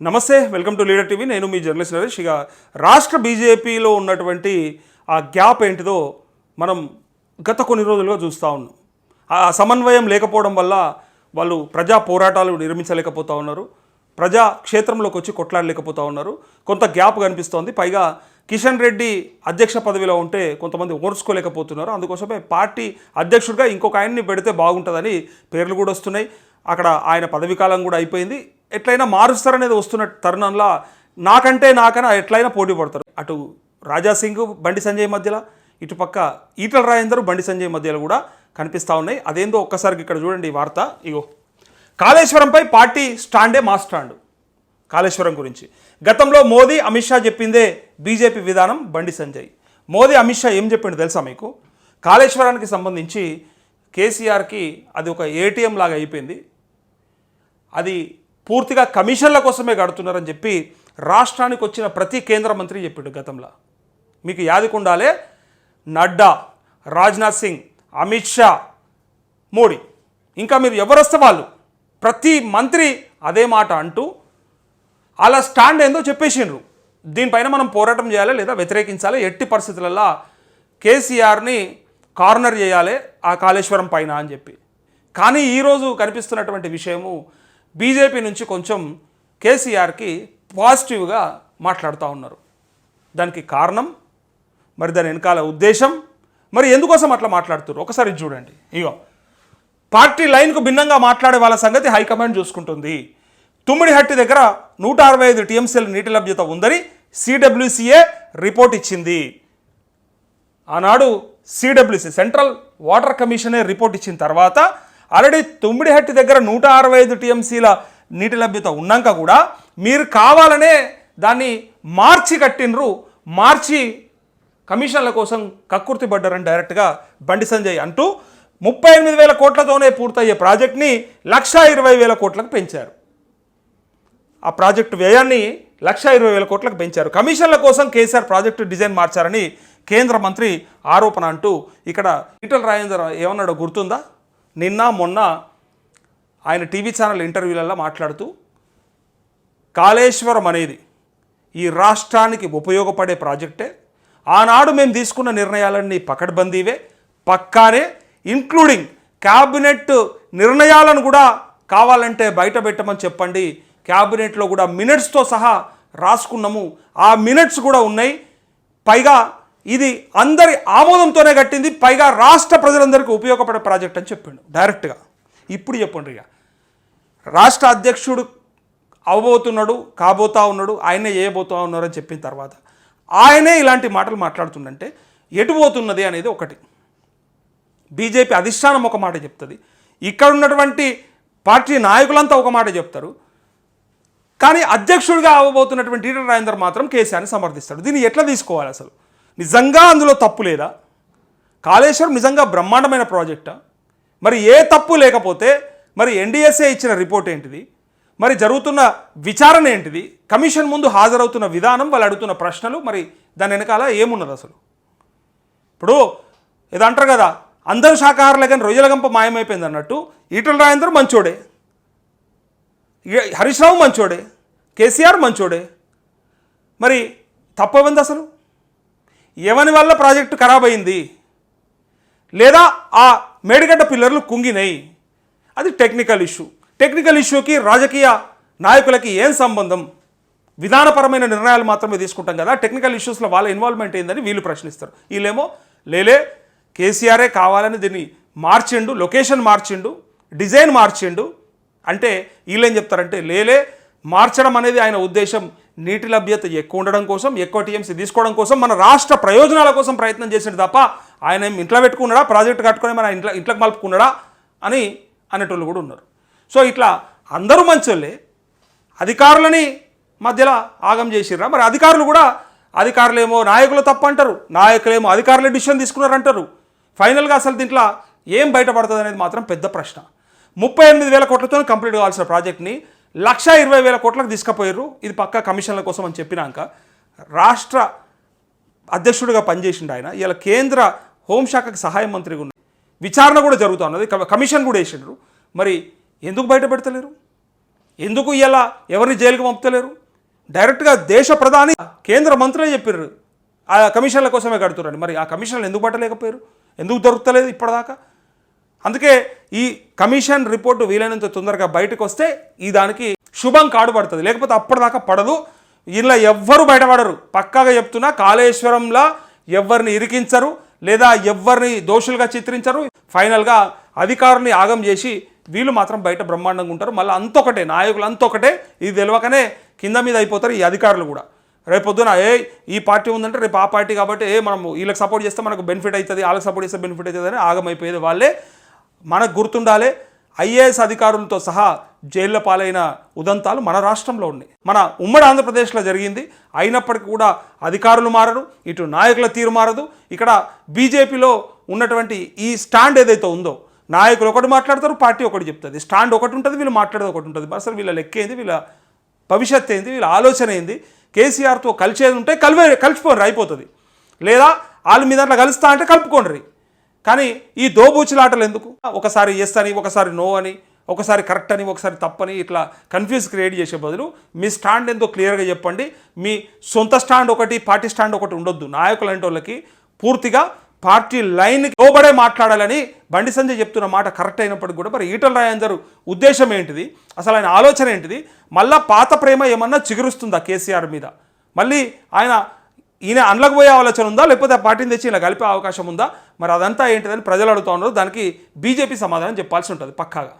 నమస్తే welcome to leader TV. నేను మీ journalist Naresh. ఇక రాష్ట్ర బీజేపీలో ఉన్నటువంటి ఆ గ్యాప్ ఏంటిదో మనం గత కొన్ని రోజులుగా చూస్తూ ఉన్నాం. ఆ సమన్వయం లేకపోవడం వల్ల వాళ్ళు ప్రజా పోరాటాలు నిర్మించలేకపోతూ ఉన్నారు. ప్రజా క్షేత్రంలోకి వచ్చి కొట్లాడలేకపోతూ ఉన్నారు. కొంత గ్యాప్ కనిపిస్తోంది. పైగా కిషన్ రెడ్డి అధ్యక్ష పదవిలో ఉంటే కొంతమంది ఓర్చుకోలేకపోతున్నారు. అందుకోసమే పార్టీ అధ్యక్షుడిగా ఇంకొక ఆయన్ని పెడితే బాగుంటుందని పేర్లు కూడా వస్తున్నాయి. అక్కడ ఆయన పదవికాలం కూడా అయిపోయింది. ఎట్లయినా మారుస్తారనేది వస్తున్న తరుణంలో నాకంటే నాకన్నా ఎట్లయినా పోటీ పడతారు. అటు రాజా సింగ్ బండి సంజయ్ మధ్యలో ఇటుపక్క ఈటల రాజేందర్ బండి సంజయ్ మధ్యలో కూడా కనిపిస్తూ ఉన్నాయి. అదేందో ఒక్కసారికి ఇక్కడ చూడండి ఈ వార్త. ఇగో కాళేశ్వరంపై పార్టీ స్టాండే మా స్టాండ్. కాళేశ్వరం గురించి. గతంలో మోదీ అమిత్ షా చెప్పిందే బీజేపీ విధానం బండి సంజయ్. మోదీ అమిత్ షా ఏం చెప్పిండు తెలుసా మీకు? కాళేశ్వరానికి సంబంధించి కేసీఆర్కి అది ఒక ఏటీఎం లాగా అయిపోయింది. అది పూర్తిగా కమిషన్ల కోసమే కడుతున్నారని చెప్పి రాష్ట్రానికి వచ్చిన ప్రతి కేంద్ర మంత్రి చెప్పిండు గతంలో. మీకు యాదికుండాలే నడ్డా రాజ్నాథ్ సింగ్ అమిత్ షా మోడీ. ఇంకా మీరు ఎవరొస్తే వాళ్ళు ప్రతి మంత్రి అదే మాట అంటూ అలా స్టాండ్ ఏందో చెప్పేసిండ్రు. దీనిపైన మనం పోరాటం చేయాలి లేదా వ్యతిరేకించాలి? ఎట్టి పరిస్థితులలో కేసీఆర్ని కార్నర్ చేయాలి ఆ కాళేశ్వరం పైన అని చెప్పి. కానీ ఈరోజు కనిపిస్తున్నటువంటి విషయము బీజేపీ నుంచి కొంచెం కేసీఆర్కి పాజిటివ్గా మాట్లాడుతూ ఉన్నారు. దానికి కారణం మరి దాని వెనకాల ఉద్దేశం మరి ఎందుకోసం అట్లా మాట్లాడుతున్నారు ఒకసారి చూడండి. ఇగో పార్టీ లైన్కు భిన్నంగా మాట్లాడే వాళ్ళ సంగతి హైకమాండ్ చూసుకుంటుంది. తుమ్మిడిహట్టి దగ్గర నూట అరవై ఐదు టీఎంసీల నీటి లభ్యత ఉందని సిడబ్ల్యూసీఏ రిపోర్ట్ ఇచ్చింది. ఆనాడు సిడబ్ల్యూసీ సెంట్రల్ వాటర్ కమిషనే రిపోర్ట్ ఇచ్చిన తర్వాత ఆల్రెడీ తుమ్మిడిహట్టి దగ్గర నూట అరవై ఐదు టీఎంసీల నీటి లభ్యత ఉన్నాక కూడా మీరు కావాలనే దాన్ని మార్చి కట్టినరు మార్చి కమిషన్ల కోసం కక్కుర్తి పడ్డారని డైరెక్ట్గా బండి సంజయ్ అంటూ ముప్పై ఎనిమిది వేల కోట్లతోనే పూర్తయ్యే ప్రాజెక్ట్ని లక్షా ఇరవై వేల కోట్లకు పెంచారు. ఆ ప్రాజెక్టు వ్యయాన్ని లక్ష ఇరవై వేల కోట్లకు పెంచారు. కమిషన్ల కోసం కేసీఆర్ ప్రాజెక్టు డిజైన్ మార్చారని కేంద్ర మంత్రి ఆరోపణ అంటూ ఇక్కడ ఈటల రాజేందర్ ఏమన్నాడో గుర్తుందా? నిన్న మొన్న ఆయన టీవీ ఛానల్ ఇంటర్వ్యూలలో మాట్లాడుతూ కాళేశ్వరం అనేది ఈ రాష్ట్రానికి ఉపయోగపడే ప్రాజెక్టే. ఆనాడు మేము తీసుకున్న నిర్ణయాలన్నీ పకడ్బందీవే. పక్కానే ఇంక్లూడింగ్ క్యాబినెట్ నిర్ణయాలను కూడా కావాలంటే బయట పెట్టమని చెప్పండి. క్యాబినెట్లో కూడా మినిట్స్తో సహా రాసుకున్నాము. ఆ మినిట్స్ కూడా ఉన్నాయి. పైగా ఇది అందరి ఆమోదంతోనే కట్టింది. పైగా రాష్ట్ర ప్రజలందరికీ ఉపయోగపడే ప్రాజెక్ట్ అని చెప్పిండు. డైరెక్ట్గా ఇప్పుడు చెప్పండి ఇక. రాష్ట్ర అధ్యక్షుడు అవబోతున్నాడు కాబోతా ఉన్నాడు ఆయనే చేయబోతా ఉన్నారు అని చెప్పిన తర్వాత ఆయనే ఇలాంటి మాటలు మాట్లాడుతుండంటే ఎటు పోతున్నది అనేది ఒకటి. బీజేపీ అధిష్టానం ఒక మాట చెప్తుంది. ఇక్కడ ఉన్నటువంటి పార్టీ నాయకులంతా ఒక మాట చెప్తారు. కానీ అధ్యక్షుడిగా అవ్వబోతున్నటువంటి ఈటల రాజేందర్ మాత్రం కేసీఆర్ని సమర్థిస్తాడు. దీన్ని ఎట్లా తీసుకోవాలి అసలు? నిజంగా అందులో తప్పు లేదా? కాళేశ్వరం నిజంగా బ్రహ్మాండమైన ప్రాజెక్టా? మరి ఏ తప్పు లేకపోతే మరి ఎన్డీఎస్ఏ ఇచ్చిన రిపోర్ట్ ఏంటిది? మరి జరుగుతున్న విచారణ ఏంటిది? కమిషన్ ముందు హాజరవుతున్న విధానం వాళ్ళు అడుగుతున్న ప్రశ్నలు మరి దాని వెనకాల ఏమున్నది అసలు? ఇప్పుడు ఏదో అంటారు కదా అందరూ శాకాహారులే కానీ రొయ్యల గంప మాయమైపోయింది అన్నట్టు ఈటల రాజేందర్ మంచోడే. హరీష్ రావు మంచోడే. కేసీఆర్ మంచోడే. మరి తప్పవింది అసలు? ఎవని వల్ల ప్రాజెక్టు ఖరాబ్ అయింది? లేదా ఆ మేడిగడ్డ పిల్లర్లు కుంగినాయి? అది టెక్నికల్ ఇష్యూ. టెక్నికల్ ఇష్యూకి రాజకీయ నాయకులకి ఏం సంబంధం? విధానపరమైన నిర్ణయాలు మాత్రమే తీసుకుంటాం కదా. టెక్నికల్ ఇష్యూస్లో వాళ్ళ ఇన్వాల్వ్మెంట్ ఏందని వీళ్ళు ప్రశ్నిస్తారు. వీళ్ళేమో లేలే కేసీఆరే కావాలని దీన్ని మార్చిండు లొకేషన్ మార్చిండు డిజైన్ మార్చిండు. అంటే వీళ్ళేం చెప్తారంటే లేలే మార్చడం అనేది ఆయన ఉద్దేశం. నీటి లభ్యత ఎక్కువ ఉండడం కోసం ఎక్కువ టీఎంసీ తీసుకోవడం కోసం మన రాష్ట్ర ప్రయోజనాల కోసం ప్రయత్నం చేసిండు తప్ప ఆయన ఏం ఇంట్లో పెట్టుకున్నాడా ప్రాజెక్ట్ కట్టుకొని మన ఇంట్లో ఇంట్లోకి మలుపుకున్నాడా అని అనేటోళ్ళు కూడా ఉన్నారు. సో ఇట్లా అందరూ మంచోళ్ళే అధికారులని మధ్యలో ఆగం చేసిర్రా. మరి అధికారులు కూడా అధికారులేమో నాయకులు తప్ప అంటారు నాయకులేమో అధికారులే డిసిషన్ తీసుకున్నారంటారు. ఫైనల్గా అసలు దీంట్లో ఏం బయటపడుతుంది అనేది మాత్రం పెద్ద ప్రశ్న. ముప్పై ఎనిమిది వేల కోట్లతో కంప్లీట్ కావాల్సిన ప్రాజెక్ట్ని లక్ష ఇరవై వేల కోట్లకు తీసుకుపోయారు ఇది పక్కా కమిషన్ల కోసం అని చెప్పినాక రాష్ట్ర అధ్యక్షుడిగా పనిచేసిండు ఆయన. ఇలా కేంద్ర హోంశాఖకు సహాయ మంత్రిగా ఉన్న విచారణ కూడా జరుగుతూ ఉన్నది. కమిషన్ కూడా వేసిండ్రు. మరి ఎందుకు బయట పెడతలేరు? ఎందుకు ఇలా ఎవరిని జైలుకి పంపుతలేరు? డైరెక్ట్గా దేశ ప్రధాని కేంద్ర మంత్రులే చెప్పారు ఆ కమిషన్ల కోసమే కడుతురని మరి ఆ కమిషన్లు ఎందుకు పట్టలేకపోయారు ఎందుకు దొరుకుతలేదు ఇప్పటిదాకా? అందుకే ఈ కమిషన్ రిపోర్టు వీలైనంత తొందరగా బయటకు వస్తే ఈ దానికి శుభం కాడు పడుతుంది. లేకపోతే అప్పటిదాకా పడదు. ఇలా ఎవ్వరు బయటపడరు. పక్కాగా చెప్తున్నా కాళేశ్వరంలా ఎవరిని ఇరికించరు. లేదా ఎవరిని దోషులుగా చిత్రించరు. ఫైనల్గా అధికారుల్ని ఆగం చేసి వీళ్ళు మాత్రం బయట బ్రహ్మాండంగా ఉంటారు. మళ్ళీ అంతొకటే నాయకులు అంతొకటే. ఇది తెలియకనే కింద మీద అయిపోతారు ఈ అధికారులు కూడా. రేపు ఏ ఈ పార్టీ ఉందంటే రేపు ఆ పార్టీ కాబట్టి ఏ మనం వీళ్ళకి సపోర్ట్ చేస్తే మనకు బెనిఫిట్ అవుతుంది వాళ్ళకి సపోర్ట్ చేస్తే బెనిఫిట్ అవుతుంది అని ఆగమైపోయేది వాళ్ళే. మనకు గుర్తుండాలి ఐఏఎస్ అధికారులతో సహా జైళ్ళ పాలైన ఉదంతాలు మన రాష్ట్రంలో ఉన్నాయి. మన ఉమ్మడి ఆంధ్రప్రదేశ్లో జరిగింది. అయినప్పటికీ కూడా అధికారులు మారరు ఇటు నాయకుల తీరు మారదు. ఇక్కడ బీజేపీలో ఉన్నటువంటి ఈ స్టాండ్ ఏదైతే ఉందో నాయకులు ఒకటి మాట్లాడతారు పార్టీ ఒకటి చెప్తుంది. స్టాండ్ ఒకటి ఉంటుంది వీళ్ళు మాట్లాడేది ఒకటి ఉంటుంది. అసలు వీళ్ళ లెక్క ఏంది? వీళ్ళ భవిష్యత్ ఏంది? వీళ్ళ ఆలోచన ఏంది? కేసీఆర్తో కలిసేది ఉంటే కలివే కలిసిపోరు అయిపోతుంది. లేదా వాళ్ళు మీ దాంట్లో కలుస్తా అంటే కలుపుకోండి కానీ ఈ దోబూచులాటలు ఎందుకు? ఒకసారి ఎస్ అని ఒకసారి నో అని ఒకసారి కరెక్ట్ అని ఒకసారి తప్పని ఇట్లా కన్ఫ్యూజ్ క్రియేట్ చేసే బదులు మీ స్టాండ్ ఎంతో క్లియర్గా చెప్పండి. మీ సొంత స్టాండ్ ఒకటి పార్టీ స్టాండ్ ఒకటి ఉండొద్దు. నాయకులు వాళ్ళకి పూర్తిగా పార్టీ లైన్ లోబడే మాట్లాడాలని బండి సంజయ్ చెప్తున్న మాట కరెక్ట్ అయినప్పటికీ కూడా మరి ఈటల రాజేందర్ ఉద్దేశం ఏంటిది? అసలు ఆయన ఆలోచన ఏంటిది? మళ్ళా పాత ప్రేమ ఏమన్నా చిగురుస్తుందా కేసీఆర్ మీద? మళ్ళీ ఆయన ఈయన అండ్లకు పోయే ఆలోచన ఉందా? లేకపోతే ఆ పార్టీని తెచ్చి ఇలా కలిపే అవకాశం ఉందా? మరి అదంతా ఏంటిదని ప్రజలు అడుగుతూ ఉన్నారు. దానికి బీజేపీ సమాధానం చెప్పాల్సి ఉంటుంది పక్కాగా.